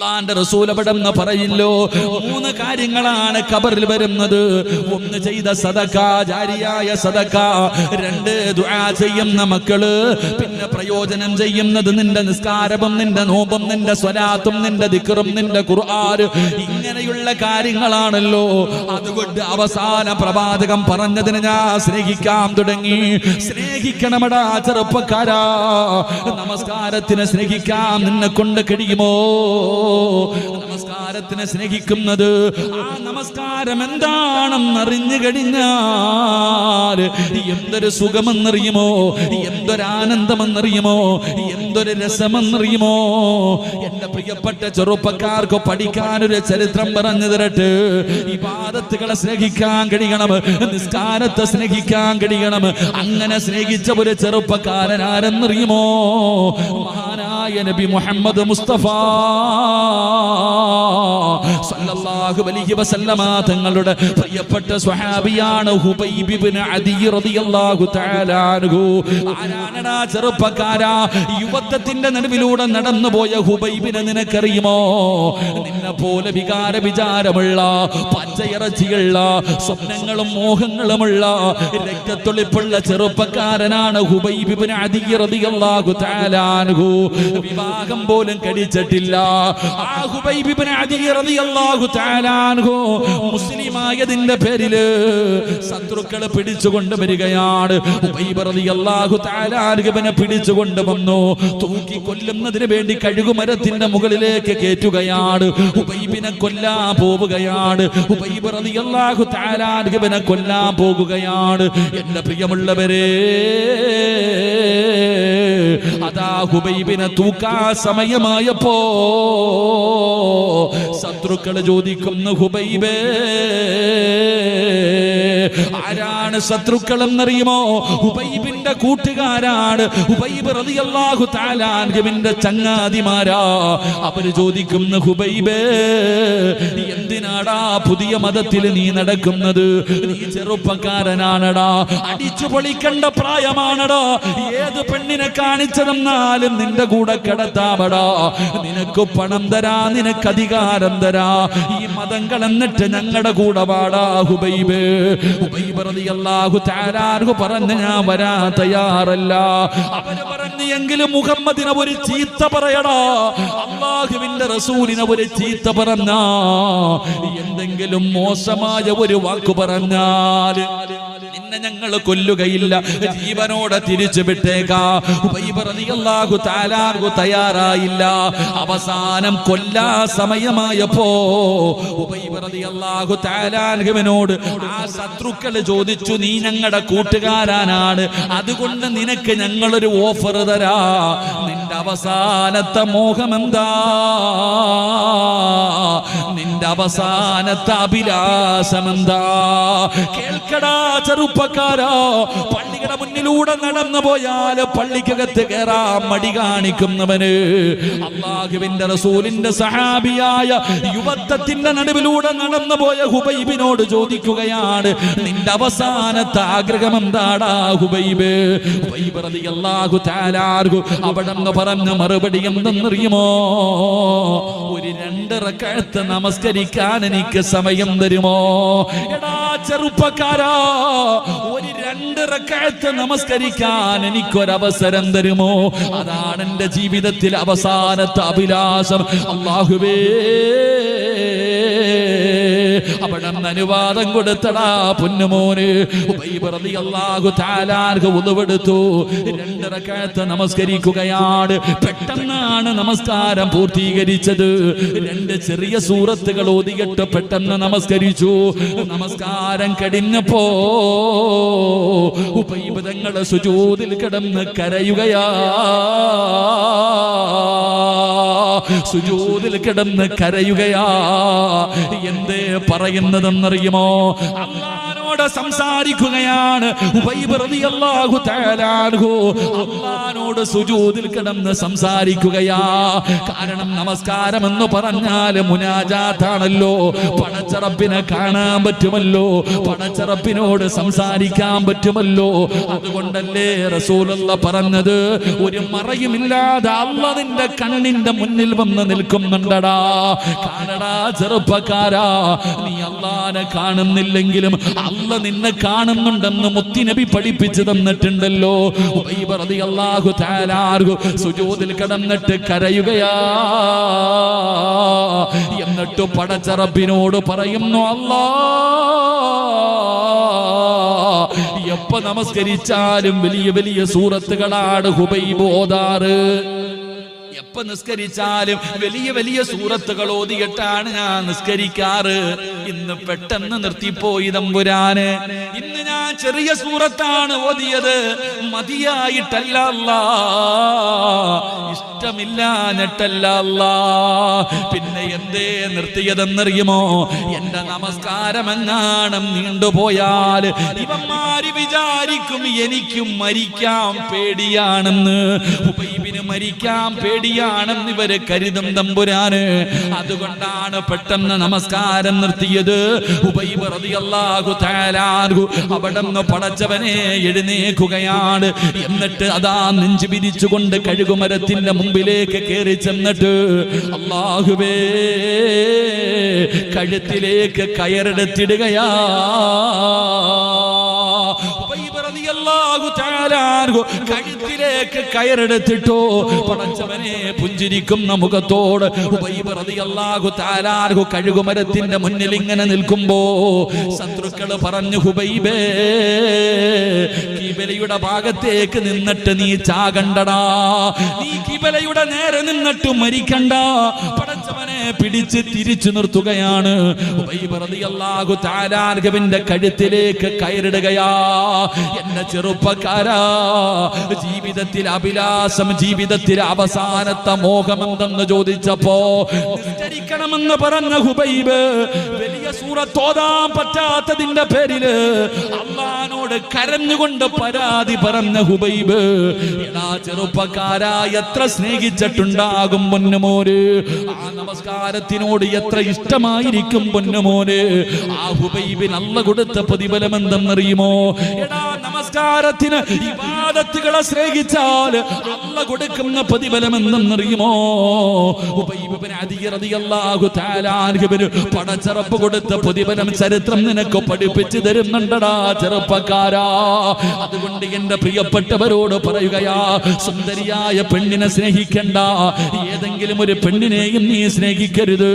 അള്ളാന്റെ റസൂലപടെന്ന് പറയില്ലോ മൂന്ന് കാര്യങ്ങളാണ് കബറിൽ വരുന്നത്. ഒന്ന് ചെയ്ത സദക്ക ജാരിയായ സദക്ക രണ്ട് ദുആ ചെയ്യുന്ന മക്കൾ പിന്നെ പ്രയോജനം ചെയ്യുന്നത് നിന്റെ നിസ്കാരവും നിന്റെ നോമ്പും നിന്റെ സ്വലാത്തും നിന്റെ ദിക്കറും നിന്റെ ഖുർആൻ. ഇങ്ങനെയുള്ള കാര്യങ്ങളാണല്ലോ. അതുകൊണ്ട് അവസാന പ്രവാചകം പറഞ്ഞതിന് ഞാൻ സ്നേഹിക്കാൻ തുടങ്ങി. സ്നേഹിക്കണമടാ ചെറുപ്പക്കാരാ. നമസ്കാരത്തിന് സ്നേഹിക്കാൻ നിന്നെ കൊണ്ട് കഴിയുമോ? നമസ്കാരത്തിനെ സ്നേഹിക്കുന്നത് ആ നമസ്കാരം എന്താണെന്ന് അറിഞ്ഞു കഴിഞ്ഞാൽ എന്തൊരു സുഖമെന്നറിയുമോ? എന്തൊരു ആനന്ദമെന്നറിയുമോ എന്തൊരു രസമെന്നറിയുമോ? എന്റെ പ്രിയപ്പെട്ട ചെറുപ്പക്കാർക്ക് പഠിക്കാനൊരു ചരിത്രം പറഞ്ഞു തരട്ടെ. ഈ പാദത്തുകളെ സ്നേഹിക്കാൻ കഴിയണം നിസ്കാരത്തെ സ്നേഹിക്കാൻ കഴിയണം. അങ്ങനെ സ്നേഹിച്ച ഒരു ചെറുപ്പക്കാരൻ ആരെന്നറിയുമോ? നബി മുഹമ്മദ് മുസ്തഫ സല്ലല്ലാഹു അലൈഹി വസല്ലമ തങ്ങളുടെ പ്രിയപ്പെട്ട ഹുബൈബ് ഇബ്നു അദി റളിയല്ലാഹു ചെറുപ്പക്കാരാ? യുവത്വത്തിന്റെ നടുവിലൂടെ നടന്നുപോയ ഹുബൈബിനെ നിനക്കറിയുമോ? നിന്നെ പോലെ വികാര വിചാരമുള്ള പച്ചയിറച്ചിയുള്ള സ്വപ്നങ്ങളും മോഹങ്ങളുമുള്ള രക്തത്തൊളിപ്പുള്ള ചെറുപ്പക്കാരനാണ് ഹുബൈബ് ഇബ്നു അദി റളിയല്ലാഹു വിവാഹം പോലും കഴിച്ചിട്ടില്ല. മുസ്ലിമായതിന്റെ പേരിൽ ശത്രുക്കളെ പിടിച്ചുകൊണ്ട് വരികയാണ്. പിടിച്ചുകൊണ്ട് വന്നു. തൂക്കി കൊല്ലുന്നതിന് വേണ്ടി കഴുകുമരത്തിന്റെ മുകളിലേക്ക് കയറ്റുകയാണ്. ഉബൈബിനെ കൊല്ലാൻ പോവുകയാണ്. ഉബൈബ് റളിയല്ലാഹു തആല അൻഹുവിനെ കൊല്ലാൻ പോകുകയാണ് എന്റെ പ്രിയമുള്ളവരെ അതാ ഹുബൈബിനെ തൂക്കാ സമയമായപ്പോ ശത്രുക്കൾ ചോദിക്കുന്ന ഹുബൈബേ ആരാണ് ശത്രുക്കൾ എന്നറിയുമോ ഹുബൈബിന്റെ കൂട്ടുകാരാണ്. റളിയല്ലാഹു തആല അൻഹുവിന്റെ ചങ്ങാതിമാരാ. അവർ ചോദിക്കുന്നു ഹുബൈബേ എന്തിനാടാ പുതിയ മതത്തിൽ നീ നടക്കുന്നത്? നീ ചെറുപ്പക്കാരനാണടാ. അടിച്ചു പൊളിക്കണ്ട പ്രായമാണടാ. ഏത് പെണ്ണിനെ കാണിച്ചതെന്നാലും നിന്റെ കൂടെ കിടത്താമടാ. നിനക്ക് പണം തരാ നിനക്ക് അധികാരം തരാ. ഈ മതങ്ങൾ എന്നിട്ട് ഞങ്ങളുടെ കൂടെ വാടാ ഹുബൈബ്. ഹുബൈബ് റളിയല്ലാഹു തആല പറഞ്ഞു ഞാൻ വരാൻ തയ്യാറല്ല. പറഞ്ഞു എങ്കിലും മുഹമ്മദിനെ ഒരു ചീത്ത പറയടാ. അള്ളാഹുവിന്റെ റസൂലിനെ ഒരു ചീത്ത പറഞ്ഞ. എന്തെങ്കിലും മോശമായ ഒരു വാക്ക് പറഞ്ഞാൽ നിന്നെ ഞങ്ങൾ കൊല്ലുകയില്ല. ജീവനോടെ തിരിച്ചു വിട്ടേക്കാഹു അൻഹു തയ്യാറായില്ല. അവസാനം കൊല്ലാ സമയമായപ്പോ തആല അൻഹുവിനോട് ആ ശത്രുക്കൾ ചോദിച്ചു നീ ഞങ്ങളുടെ കൂട്ടുകാരനാണ് അതുകൊണ്ട് നിനക്ക് ഞങ്ങളൊരു ഓഫർ തരാ നിന്റെ അവസാനത്തെ മോഹം എന്താ നിന്റെ അവസാനത്തെ അഭിലാഷം എന്താ കേൾക്കടാ ചെറുപ്പക്കാരോ പള്ളിയുടെ മുന്നിലൂടെ നടന്നു പോയാൽ പള്ളിക്കകത്ത് കയറാൻ മടി കാണിക്കുന്നവന്. അള്ളാഹുവിന്റെ റസൂലിന്റെ സഹാബിയായ യുവത്വത്തിന്റെ നടുവിലൂടെ നടന്നു പോയ ഹുബൈബിനോട് ചോദിക്കുകയാണ് നിന്റെ അവസാനത്തെ ആഗ്രഹം എന്താടാ ഹുബൈബ്? ഹുബൈബ് റളിയല്ലാഹു തആല അൻഹു അവിടെ നിന്ന് പറഞ്ഞ മറുപടി എന്തെന്നറിയുമോ? ഒരു രണ്ട് കഴുത്ത് നമസ്കരിക്കാൻ എനിക്ക് സമയം തരുമോ? എടാ ചെറുപ്പക്കാരാ ഒരു കഴുത്ത് നമസ്കരിക്കാൻ എനിക്കൊരവസരം തരുമോ? അതാണ് എന്റെ ജീവിതത്തിൽ അവസാനത്തെ അഭിലാഷം. അള്ളാഹുവേ അവിടെ അനുവാദം കൊടുത്തടാ പൊന്നുമോന്. ഉളുവെടുത്തു. രണ്ടരക്കാലത്ത് നമസ്കരിക്കുകയാണ്. പെട്ടെന്നാണ് നമസ്കാരം പൂർത്തീകരിച്ചത്. രണ്ട് ചെറിയ സൂറത്തുകൾ ഓതിയിട്ട് പെട്ടെന്ന് നമസ്കരിച്ചു. നമസ്കാരം കടിഞ്ഞപ്പോ ഉബൈബ് തങ്ങളെ സുജൂദിൽ കിടന്ന് കരയുകയാ. സുജൂദിൽ കിടന്ന് കരയുകയാ. എന്തേ പറയുന്നതെന്നറിയുമോ? അള്ളാനോട് സംസാരിക്കുകയാണ്. കിടന്ന് സംസാരിക്കുകയാ. കാരണം നമസ്കാരം എന്ന് പറഞ്ഞാൽ മുനാജാത്താണല്ലോ. പടച്ചറപ്പിനെ കാണാൻ പറ്റുമല്ലോ. പടച്ചറപ്പിനോട് സംസാരിക്കാൻ പറ്റുമല്ലോ. അതുകൊണ്ടല്ലേ റസൂലുള്ള പറഞ്ഞത്? ഒരു മറയുമില്ലാതെ അള്ളതിന്റെ കണ്ണിന്റെ മുന്നിൽ വന്ന് നിൽക്കുന്നുണ്ടടാ. കാണടാ ചെറുപ്പക്കാരാ. നീ അള്ളാനെ കാണുന്നില്ലെങ്കിലും നിന്നെ കാണുന്നുണ്ടെന്ന് മുത്തിനബി പഠിപ്പിച്ചു തന്നിട്ടുണ്ടല്ലോ. അള്ളാഹു തആല സുജൂദിൽ കിടന്നിട്ട് കരയുകയാ. എന്നിട്ട് പടച്ചറബിനോട് പറയുന്നു അല്ലാ എപ്പ നമസ്കരിച്ചാലും വലിയ വലിയ സൂറത്തുകളാണ് ഹുബൈബ് ഓതാറ്. എപ്പ നിസ്കരിച്ചാലും വലിയ വലിയ സൂറത്തുകൾ ഓതിയിട്ടാണ് ഞാൻ നിസ്കരിക്കാറ്. ഇന്ന് പെട്ടെന്ന് നിർത്തിപ്പോയി തമ്പുരാന്. ഇന്ന് ഞാൻ ചെറിയ സൂറത്താണ് ഓതിയത്. മതിയായിട്ടല്ല അല്ലാ. എന്തേ നിർത്തിയതെന്നറിയുമോ? എന്റെ നമസ്കാരം എങ്ങാണം നീണ്ടുപോയാൽ ഇവന്മാര് വിചാരിക്കും എനിക്കും മരിക്കാം പേടിയാണെന്ന്. മരിക്കാൻ പേടിയാണെന്ന് ഇവർ കരുതും തമ്പുരാന്. അതുകൊണ്ടാണ് പെട്ടെന്ന് നമസ്കാരം നിർത്തിയത്. അവിടുന്ന് പടച്ചവനെ എഴുന്നേക്കുകയാണ് എന്നിട്ട് അതാ നെഞ്ചു പിരിച്ചുകൊണ്ട് കഴുകുമരത്തിന്റെ മുമ്പിലേക്ക് കയറി ചെന്നിട്ട് അള്ളാഹുവേ കഴുത്തിലേക്ക് കയറെടുത്തിടുകയാ. കഴുത്തിലേക്ക് കയറെടുത്തിട്ടോ. പടച്ചവനെ പുഞ്ചിരിക്കുന്ന മുഖത്തോട്. തആല അൻഹു കഴുകുമരത്തിന്റെ മുന്നിൽ ഇങ്ങനെ നിൽക്കുമ്പോ ശത്രുക്കൾ പറഞ്ഞു ഹുബൈബേ കിബലയുടെ ഭാഗത്തേക്ക് നിന്നിട്ട് നീ ചാകണ്ടടാ. നീ കിബലയുടെ നേരെ നിന്നിട്ട് മരിക്കണ്ട. പടച്ചവനെ പിടിച്ച് തിരിച്ചു നിർത്തുകയാണ്. കഴുത്തിലേക്ക് കയറിടുകയാ. എന്റെ ചെറുപ്പക്കാരാ ജീവിതത്തിൽ അഭിലാഷം ജീവിതത്തിൽ അവസാനത്തെ മോഹമെന്തെന്ന് ചോദിച്ചപ്പോ നിസ്കരിക്കണമെന്ന് പറഞ്ഞ ഹുബൈബ് വലിയ സൂറത്തോതാൻ പറ്റാത്തതിന്റെ പേരിൽ അള്ളഹാനോട് കരഞ്ഞുകൊണ്ട് പരാതി പറഞ്ഞ ഹുബൈബ് എടാ ചെറുപ്പക്കാരാ എത്ര സ്നേഹിച്ചിട്ടുണ്ടാകും പൊന്നുമോര്? ആ നമസ്കാരത്തിനോട് എത്ര ഇഷ്ടമായിരിക്കും പൊന്നുമോന്? ആ ഹുബൈബിന് അല്ല കൊടുത്ത പ്രതിഫലം എന്തെന്നറിയുമോ എടാ നമസ്കാരത്തിന് ഇബാദത്തുകളെ സ്നേഹിച്ചാൽ അല്ല കൊടുക്കുന്ന പ്രതിഫലം എന്തെന്നറിയുമോ പടച്ചറപ്പ് കൊടുത്ത പ്രതിഫലം ചരിത്രം നിനക്ക് പഠിപ്പിച്ചു തരുന്നുണ്ടടാ ചെറുപ്പക്കാരാ. അതുകൊണ്ട് എന്റെ പ്രിയപ്പെട്ടവരോട് പറയുകയാ സുന്ദരിയായ പെണ്ണിനെ സ്നേഹിക്കണ്ട. ഏതെങ്കിലും ഒരു പെണ്ണിനെയും നീ സ്നേഹിക്കരുത്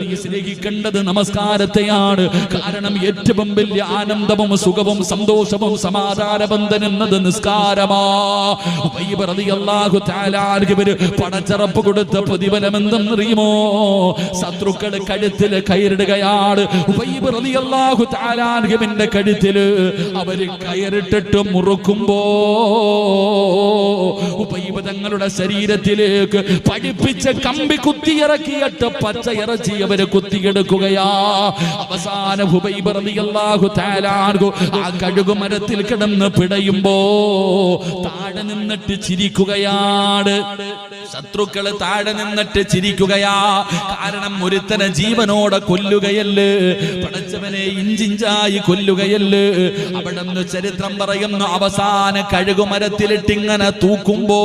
നീ സ്നേഹിക്കേണ്ടത് നമസ്കാരത്തെയാണ്. കാരണം ഏറ്റവും വലിയ ആനന്ദവും സുഖവും സന്തോഷവും സമാധാന ബന്ധനെന്നത് നിസ്കാരമാ പടച്ചറപ്പ് കൊടുത്ത പ്രതിഫലം എന്തെന്നറിയുമോ ശത്രുക്കൾ കഴുത്തിൽ കയറിടുകയാണ്. കഴുത്തിൽ അവർ കയറിട്ടിട്ട് മുറുക്കുമ്പോ ഉബൈബ് തങ്ങളുടെ ശരീരത്തിലേക്ക് പഠിപ്പിച്ച കമ്പി കുത്തിയിറക്കിയിട്ട് പച്ച ഇറച്ചി അവർ കുത്തിയെടുക്കുകയാ. അവസാന ആ കഴുകുമരത്തിൽ കിടന്ന് പിടയുമ്പോ താഴെ നിന്നിട്ട് ചിരിക്കുകയാണ്. ശത്രുക്കൾ താഴെ നിന്നിട്ട് ചിരിക്കുകയാ. കാരണം ഒരുത്തനെ ജീവനോടെ കൊല്ലുകയല്ലേ. പടച്ചവനെ ഇഞ്ചിഞ്ചായി കൊല്ലുകയല്ലേ. അവിടെ നിന്ന് ചരിത്രം പറയുന്നു അവസാന കഴുകുമരത്തിലിട്ട് ഇങ്ങനെ തൂക്കുമ്പോ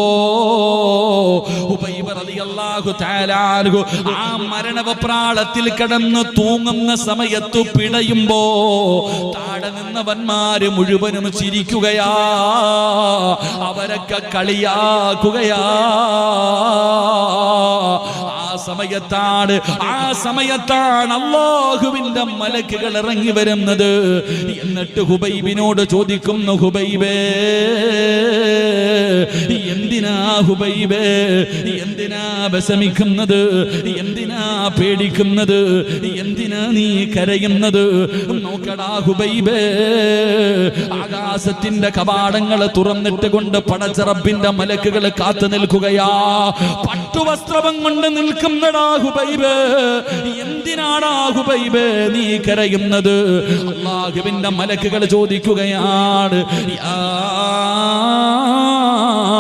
ആ മരണവപ്രാളത്തിൽ കിടന്ന് തൂങ്ങുന്ന സമയത്തു പിടയുമ്പോ താഴെ നിന്നവന്മാര് മുഴുവനും ചിരിക്കുകയാ. അവരൊക്കെ കളിയാക്കുകയാ. സമയത്താണ് ആ സമയത്താണ് അള്ളാഹുവിന്റെ മലക്കുകൾ ഇറങ്ങി വരുന്നത്. എന്നിട്ട് ഹുബൈബിനോട് ചോദിക്കുന്നു ഹുബൈബേ എന്തിനാ ഹുബൈബേ എന്തിനാ വിഷമിക്കുന്നത്? എന്തിനാ പേടിക്കുന്നത്? എന്തിനാ നീ കരയുന്നത്? നോക്കടാ ഹുബൈബേ. ആകാശത്തിന്റെ കവാടങ്ങൾ തുറന്നിട്ട് കൊണ്ട് പടച്ചറബിന്റെ മലക്കുകൾ കാത്തു നിൽക്കുകയാ. പട്ടുവസ്ത്രവും കൊണ്ട് നിൽക്കുന്നടാ ഹുബൈബേ. എന്തിനാടാ ഹുബൈബേ നീ കരയുന്നത്? അള്ളാഹുവിന്റെ മലക്കുകൾ ചോദിക്കുകയാണ് യാ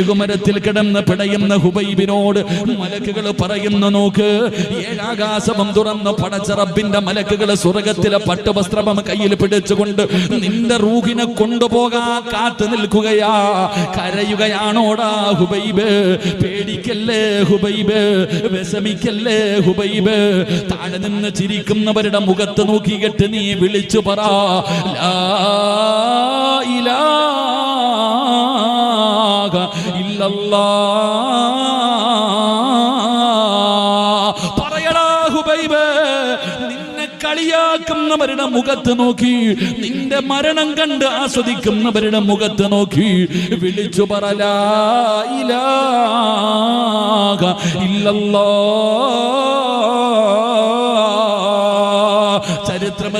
കഴുകുമരത്തിൽ കിടന്ന് പിടയുന്ന ഹുബൈബിനോട് മലക്കുകൾ പറയുന്നു നോക്ക് ഏഴാകാശമം തുറന്ന് പടച്ചറബിന്റെ മലക്കുകൾ സ്വർഗത്തിലെ പട്ടുവസ്ത്രമം കയ്യിൽ പിടിച്ചുകൊണ്ട് നിന്റെ റൂഹിനെ കൊണ്ടുപോകാ കാത്തു നിൽക്കുകയാ. കരയുകയാണോടാ ഹുബൈബ്? പേടിക്കല്ലേ ഹുബൈബ്? വിഷമിക്കല്ലേ ഹുബൈബ്? താഴെ നിന്ന് ചിരിക്കുന്നവരുടെ മുഖത്ത് നോക്കിയിട്ട് നീ വിളിച്ചു പറ. ലാ ഇലാഹ ഇല്ലല്ലാഹ് പറയടാ ഹുബൈബ് കളിയാക്കുന്നവരുടെ മുഖത്ത് നോക്കി നിന്റെ മരണം കണ്ട് ആസ്വദിക്കുന്നവരുടെ മുഖത്ത് നോക്കി വിളിച്ചു പറലാ ഇലാഹ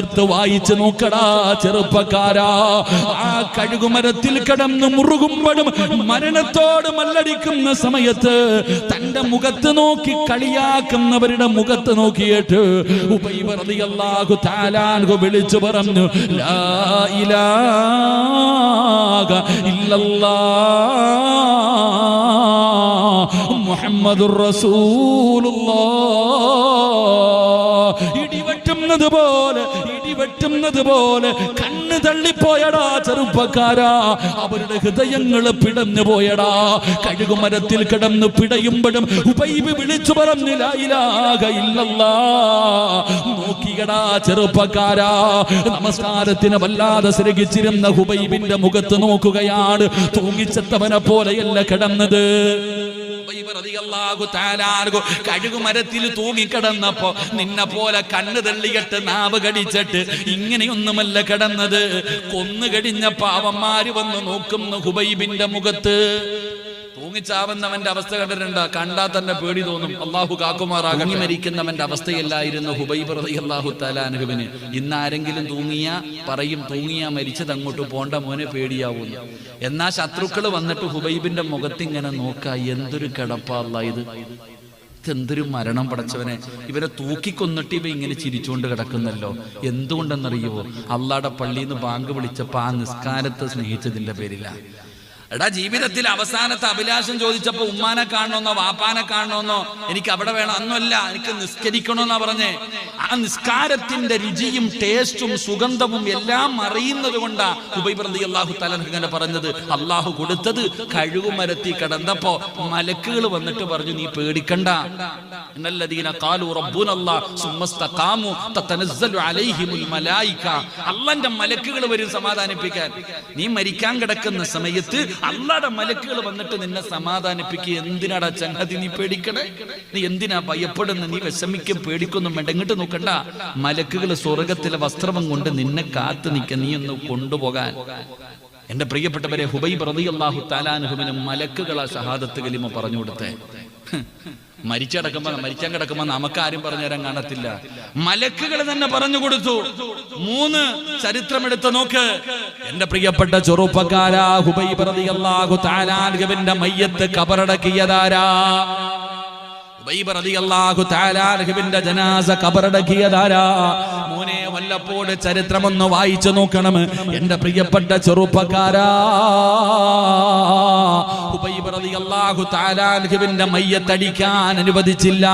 ചരിത്രമെടുത്ത് വായിച്ചു നോക്കടാ ചെറുപ്പക്കാരാ. ആ കഴുകുമരത്തിൽ കിടന്ന് മുറുകുമ്പോഴും മരണത്തോട് മല്ലടിക്കുന്ന സമയത്ത് തന്റെ മുഖത്ത് നോക്കി കളിയാക്കുന്നവരുടെ മുഖത്ത് നോക്കിയിട്ട് ഉബൈബ റളിയല്ലാഹു തആലാൻഹു വിളിച്ചു പറഞ്ഞു ലാ ഇലാഹ റസൂലുള്ളാഹ് ഇടിവെട്ടുന്നത് പോലെ ഇടിവെട്ടുന്നത് പോലെ കണ്ണ് തള്ളിപ്പോയടാ ചെറുപ്പക്കാരാ. അവരുടെ ഹൃദയങ്ങൾ പിടഞ്ഞു പോയടാ. കഴുകുമരത്തിൽ കിടന്ന് പിടയുമ്പോഴും ഉബൈബ് വിളിച്ചു പറഞ്ഞു "ലാ ഇലാഹ ഇല്ലല്ലാ. നോക്കിയടാ ചെറുപ്പക്കാരാ. നമസ്കാരത്തിന് വല്ലാതെ ശ്രഗിച്ചിരുന്ന ഹുബൈബിന്റെ മുഖത്ത് നോക്കുകയാണ്. തൂങ്ങിച്ചത്തവനെ പോലെയല്ല കിടന്നത്. കഴുകുമരത്തിൽ തൂങ്ങിക്കിടന്നപ്പോ നിന്നെ പോലെ കണ്ണ് തള്ളിയിട്ട് നാവ് കടിച്ചിട്ട് ഇങ്ങനെയൊന്നുമല്ല കിടന്നത്. കൊന്നു കഴിഞ്ഞ പാവന്മാര് വന്ന് നോക്കുന്നു ഹുബൈബിന്റെ മുഖത്ത്. തൂങ്ങിച്ചാവുന്നവന്റെ അവസ്ഥ കണ്ടിട്ടുണ്ട്? കണ്ടാൽ തന്നെ പേടി തോന്നും. അള്ളാഹു കാക്കുമാറാകി മരിക്കുന്നവന്റെ അവസ്ഥയല്ലായിരുന്നു ഹുബൈബ് റളിയല്ലാഹു അള്ളാഹു അൻഹുവിന്. ഇന്ന് ആരെങ്കിലും തൂങ്ങിയ പറയും തൂങ്ങിയ മരിച്ചത് അങ്ങോട്ട് പോണ്ട മോനെ പേടിയാവുന്നു. എന്നാ ശത്രുക്കൾ വന്നിട്ട് ഹുബൈബിന്റെ മുഖത്ത് ഇങ്ങനെ നോക്ക എന്തൊരു കിടപ്പല്ല ഇത്. എന്തൊരു മരണം പടച്ചവനെ. ഇവരെ തൂക്കിക്കൊന്നിട്ട് ഇവ ഇങ്ങനെ ചിരിച്ചുകൊണ്ട് കിടക്കുന്നല്ലോ. എന്തുകൊണ്ടെന്നറിയുമോ അള്ളാടെ പള്ളിയിൽ നിന്ന് ബാങ്ക് വിളിച്ചപ്പോ ആ നിസ്കാരത്തെ സ്നേഹിച്ചതിന്റെ പേരില്ല എടാ ജീവിതത്തിൽ അവസാനത്തെ അഭിലാഷം ചോദിച്ചപ്പോ ഉമ്മാനെ കാണണമെന്നോ വാപ്പാനെ കാണണമെന്നോ എനിക്ക് അവിടെ വേണം. അന്നല്ല എനിക്ക് നിസ്കരിക്കണമെന്നാ പറഞ്ഞേ. ആ നിസ്കാരത്തിന്റെ രുചിയും ടേസ്റ്റും സുഗന്ധവും എല്ലാം അറിയുന്നത് കൊണ്ടാ ഉബൈപ്രതി അള്ളാഹു തലങ്ങനെ പറഞ്ഞത്. അള്ളാഹു കൊടുത്തത് കഴുകുമരത്തി കിടന്നപ്പോ മലക്കുകൾ വന്നിട്ട് പറഞ്ഞു നീ പേടിക്കണ്ട. അള്ളാന്റെ മലക്കുകൾ വരും സമാധാനിപ്പിക്കാൻ. നീ മരിക്കാൻ കിടക്കുന്ന സമയത്ത് അള്ളാടെ മലക്കുകൾ വന്നിട്ട് നിന്നെ സമാധാനിപ്പിക്കുക എന്തിനാടാ ചങ്ങാതി നീ പേടിക്കണേ? നീ എന്തിനാ ഭയപ്പെടുന്ന? നീ വിഷമിക്കും പേടിക്കൊന്നും വേണ്ട. ഇങ്ങോട്ട് നോക്കണ്ട. മലക്കുകൾ സ്വർഗത്തിലെ വസ്ത്രവും കൊണ്ട് നിന്നെ കാത്തു നിൽക്ക നീ ഒന്ന് കൊണ്ടുപോകാൻ. എന്റെ പ്രിയപ്പെട്ടവരെ ഹുബൈ പ്രതി റളിയല്ലാഹു മലക്കുകൾ മലക്കുകളാ ഷഹാദത്ത് കലിമ പറഞ്ഞു കൊടുത്തേ. മരിച്ചടക്കുമ്പോ മരിക്കാൻ കിടക്കുമ്പോ പറഞ്ഞു തരാൻ കാണത്തില്ല. മലക്കുകൾ തന്നെ പറഞ്ഞു കൊടുത്തു. മൂന്ന് ചരിത്രം എടുത്ത് നോക്ക്. എന്റെ പ്രിയപ്പെട്ട ചെറുപ്പക്കാരാ ഹുബൈബ് റളിയല്ലാഹു തആലാൻഹുവിന്റെ മയ്യത്ത് കബറടക്കിയതാരാ? ജനാസ കബറടക്കിയതാരാ? മോനെ വല്ലപ്പോൾ ചരിത്രമൊന്ന് വായിച്ചു നോക്കണം. എന്റെ പ്രിയപ്പെട്ട ചെറുപ്പക്കാരാ. ഹുബൈബ് റളിയല്ലാഹു തആലാൻഹുവിന്റെ മയ്യത്തടിക്കാൻ അനുവദിച്ചില്ല.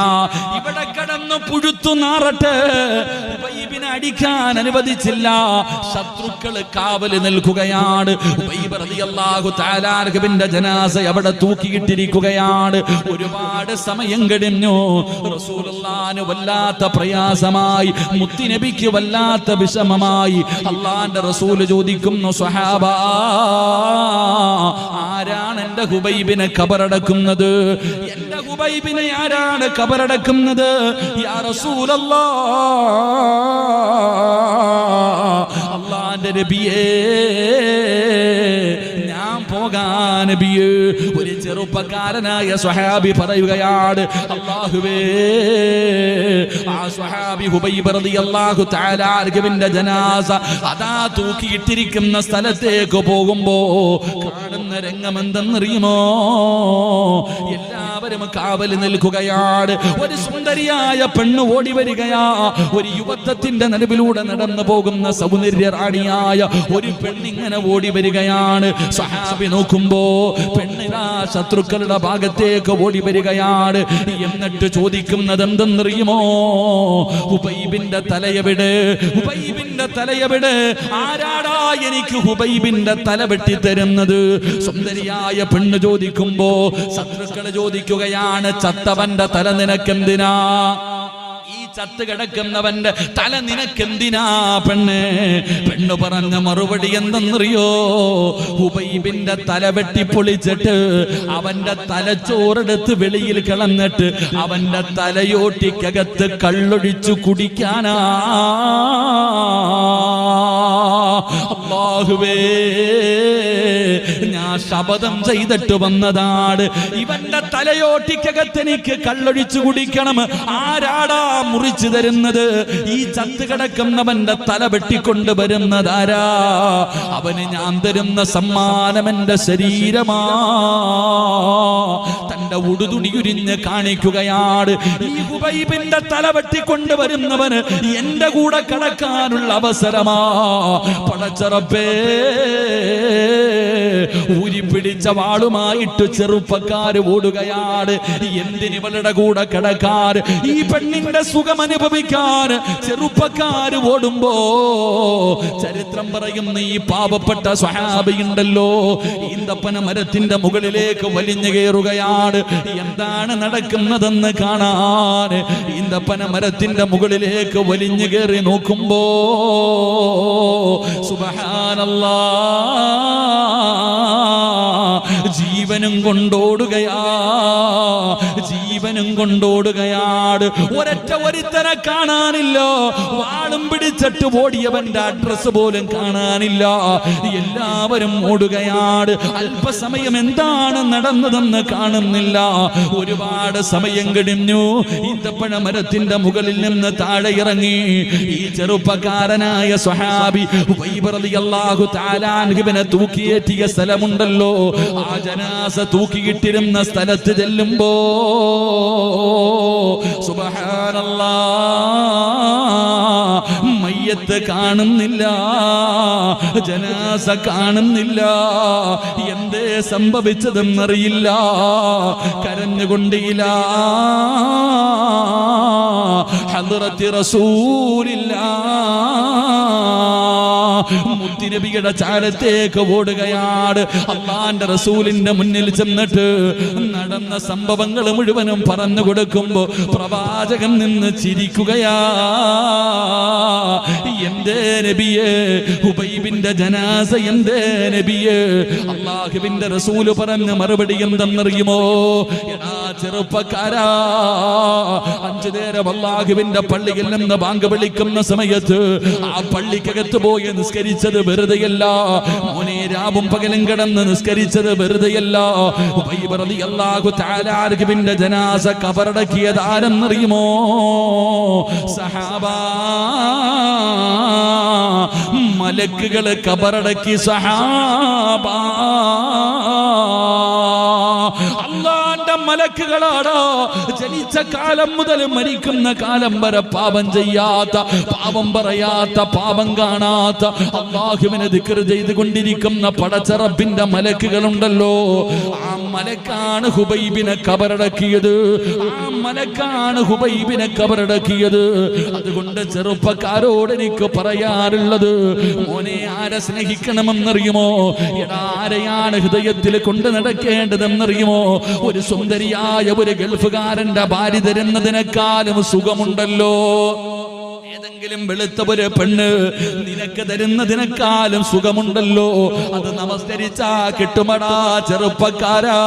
ഇവിടെ കിടന്ന് പുഴുത്തു നാറട്ടെ. ഹുബൈബിനെ അടിക്കാൻ അനുവദിച്ചില്ല. ശത്രുക്കൾ കാവൽ നിൽക്കുകയാണ്. ഉബൈബ് റളിയല്ലാഹു തആലാൻഹുവിന്റെ ജനാസ അവിടെ തൂക്കിയിട്ടിരിക്കുകയാണ്. ഒരുപാട് സമയം കഴിഞ്ഞു. റസൂലുള്ളാഹിന് വല്ലാത്ത പ്രയാസമായി. മുത്തുനബിക്ക് വല്ലാത്ത വിഷമമായി. അള്ളാന്റെ റസൂൽ ചോദിക്കുന്നു സ്വഹാബ ആരാണ് എന്റെ ഹുബൈബിനെ കബറടക്കുന്നത് എന്റെ ഹുബൈബിനെ ആരാണ് കബറടക്കുന്നത്? യാ റസൂലല്ലാ. അള്ളാന്റെ നബിയേ ഞാൻ പോകാൻ നബിയേ. ഒരു ചെറുപ്പക്കാരനായ സ്വഹാബി പറയുകയാണ് അള്ളാഹുവേ ആ സ്വഹാബി ഹുബൈബ് റളിയല്ലാഹു താലാർഗവിന്റെ ജനാസ അതാ തൂക്കിയിട്ടിരിക്കുന്ന സ്ഥലത്തേക്ക് പോകുമ്പോ കാണുന്ന രംഗം എന്തെന്നറിയുമോ എല്ലാവരും കാവൽ നിൽക്കുകയാണ്. ഒരു സുന്ദരിയായ പെണ്ണ് ഓടി വരികയാ. ഒരു യുവത്വത്തിന്റെ നടുവിലൂടെ നടന്നു പോകുന്ന സൗന്ദര്യ റാണിയായ ഒരു പെണ്ണിങ്ങനെ ഓടി വരികയാണ്. സഹാബി നോക്കുമ്പോ പെണ്ണിനാ ശത്രുക്കളുടെ ഭാഗത്തേക്ക് ഓടി വരികയാണ്. എന്നിട്ട് ചോദിക്കുന്നത് എന്തെന്നറിയുമോ ഹുബൈബിന്റെ തലയവിടെ? ഹുബൈബിന്റെ തലയവിടെ? ആരാടാ എനിക്ക് ഹുബൈബിന്റെ തല വെട്ടി തരുന്നത് സുന്ദരിയായ പെണ്ണ് ചോദിക്കുമ്പോ ശത്രുക്കൾ ചോദിക്കുകയാണ് ചത്തവന്റെ തല നിനക്കെന്തിനാ? ഈ ചത്ത് കിടക്കുന്നവന്റെ തല നിനക്കെന്തിനാ പെണ്ണ്? പെണ്ണ് പറഞ്ഞ മറുപടി എന്തെന്നറിയോ? ഹുബൈബിന്റെ തല വെട്ടിപ്പൊളിച്ചിട്ട് അവന്റെ തലച്ചോറെടുത്ത് വെളിയിൽ കിളന്നിട്ട് അവന്റെ തലയോട്ടിക്കകത്ത് കള്ളൊഴിച്ചു കുടിക്കാനാ. ഞാൻ ശപഥം ചെയ്തിട്ട് വന്നതാണ് ഇവന്റെ തലയോട്ടിക്കകത്ത് എനിക്ക് കള്ളൊഴിച്ചു കുടിക്കണം. ആരാടാ മുറിച്ചു തരുന്നത്? ഈ ചത്ത് കിടക്കുന്നവന്റെ തല വെട്ടിക്കൊണ്ട് വരുന്നതാരാ? അവന് ഞാൻ തരുന്ന സമ്മാനം എന്റെ ശരീരമാ. തന്റെ ഉടുതുണി ഉരിഞ്ഞ് കാണിക്കുകയാണ് ഈ ഹുബൈബിന്റെ തല വെട്ടിക്കൊണ്ട് വരുന്നവന് എന്റെ കൂടെ കടക്കാനുള്ള അവസരമാ. പടച്ചറപ്പേ. ഊരിപ്പിടിച്ച വാളുമായിട്ട് ചെറുപ്പക്കാര് ഓടുകയാണ്. എന്തിനിവളുടെ കൂടെ കിടക്കാർ ഈ പെണ്ണിന്റെ സുഖം അനുഭവിക്കാൻ ചെറുപ്പക്കാര് ഓടുമ്പോ ചരിത്രം പറയുന്ന ഈ പാപപ്പെട്ട സ്വഹാബിയുണ്ടല്ലോ ഈന്തപ്പന മരത്തിന്റെ മുകളിലേക്ക് വലിഞ്ഞു കയറുകയാണ്. എന്താണ് നടക്കുന്നതെന്ന് കാണാൻ ഈന്തപ്പന മരത്തിന്റെ മുകളിലേക്ക് വലിഞ്ഞു കയറി നോക്കുമ്പോ സുബഹാനല്ലാ ജീവനും കൊണ്ടോടുകയാ ജീവനും കൊണ്ടോടുകയാണ് ഒരൊറ്റ ഒരുത്തനെ കാണാനില്ല. വാളും പിടിച്ചിട്ട് ഓടിയവന്റെ അഡ്രസ് പോലും കാണാനില്ല. എല്ലാവരും ഓടുകയാണ് അല്പസമയം എന്താണ് നടന്നതെന്ന് കാണുന്നില്ല. ഒരുപാട് സമയം കഴിഞ്ഞു ഈത്തപ്പഴ മരത്തിന്റെ മുകളിൽ നിന്ന് താഴെ ഇറങ്ങി. ഈ ചെറുപ്പക്കാരനായ സ്വഹാബി അള്ളാഹു താലാൻഹിബിനെ തൂക്കിയേറ്റിയ സ്ഥലമുണ്ടല്ലോ. ആ ജനാസ തൂക്കിയിട്ടിരുന്ന സ്ഥലത്ത് ചെല്ലുമ്പോ സുബഹാനല്ലാ മയ്യത്ത് കാണുന്നില്ല ജനാസ കാണുന്നില്ല. എന്തേ സംഭവിച്ചതെന്നറിയില്ല. കരഞ്ഞുകൊണ്ടില്ല. ഹദ്റത്തി റസൂലില്ല. മുത്തിനബിയുടെ ചാരത്തേക്ക് ഓടുകയാണ് അള്ളാന്റെ റസൂലിന്റെ മുന്നിൽ ചെന്നിട്ട് നടന്ന സംഭവങ്ങൾ മുഴുവനും പറഞ്ഞു കൊടുക്കുമ്പോ പ്രവാചകൻ നിന്ന് ചിരിക്കുകയാ. എന്തേ നബിയെ? ഹുബൈബിന്റെ ജനാസ എന്തേ നബിയെ? അള്ളാഹുബിന്റെ റസൂൽ പറഞ്ഞ മറുപടി എന്തെന്നറിയുമോ? ചെറുപ്പക്കാരാ അഞ്ചു നേരം അള്ളാഹുവിന്റെ പള്ളിയിൽ നിന്ന് ബാങ്ക് വിളിക്കുന്ന സമയത്ത് ആ പള്ളിക്കകത്ത് പോയി നിസ്കരിച്ചത് വെറുതെയല്ല. മോനെ രാവും പകലും കിടന്ന് നിസ്കരിച്ചത് വെറുതെയല്ല. അർഹുവിന്റെ ജനാസ കബറടക്കിയത് സഹാബാ മലക്കുകൾ കബറടക്കി സഹാബാ. മലക്കുകളാടോ. ജനിച്ച കാലം മുതൽ മരിക്കുന്ന കാലം വരെ പാപം ചെയ്യാത്ത പാപം പറയാത്ത പാപം കാണാത്ത അള്ളാഹുവിനെ ദിക്കർ ചെയ്തുകൊണ്ടിരിക്കുന്ന പടച്ചറപ്പിന്റെ മലക്കുകളുണ്ടല്ലോ. ആ മലക്കാണ് ഹുബൈബിനെ കബറടക്കിയത്. ആ മലക്കാണ് ഹുബൈബിനെ കബറടക്കിയത്. അതുകൊണ്ട് ചെറുപ്പക്കാരോട് എനിക്ക് പറയാറുള്ളത് മോനെ ആരെ സ്നേഹിക്കണമെന്നറിയുമോ? എടാ ആരെയാണ് ഹൃദയത്തിൽ കൊണ്ട് നടക്കേണ്ടതെന്നറിയുമോ? ഒരു സുന്ദരിയായ ഒരു ഗൾഫുകാരന്റെ ഭാര്യ തരുന്നതിനേക്കാളും സുഖമുണ്ടല്ലോ. ഏതെങ്കിലും വെളുത്ത ഒരു പെണ്ണ് നിനക്ക് തരുന്നതിനേക്കാളും സുഖമുണ്ടല്ലോ. അത് നമസ്കരിച്ചാ കിട്ടുമടാ ചെറുപ്പക്കാരാ.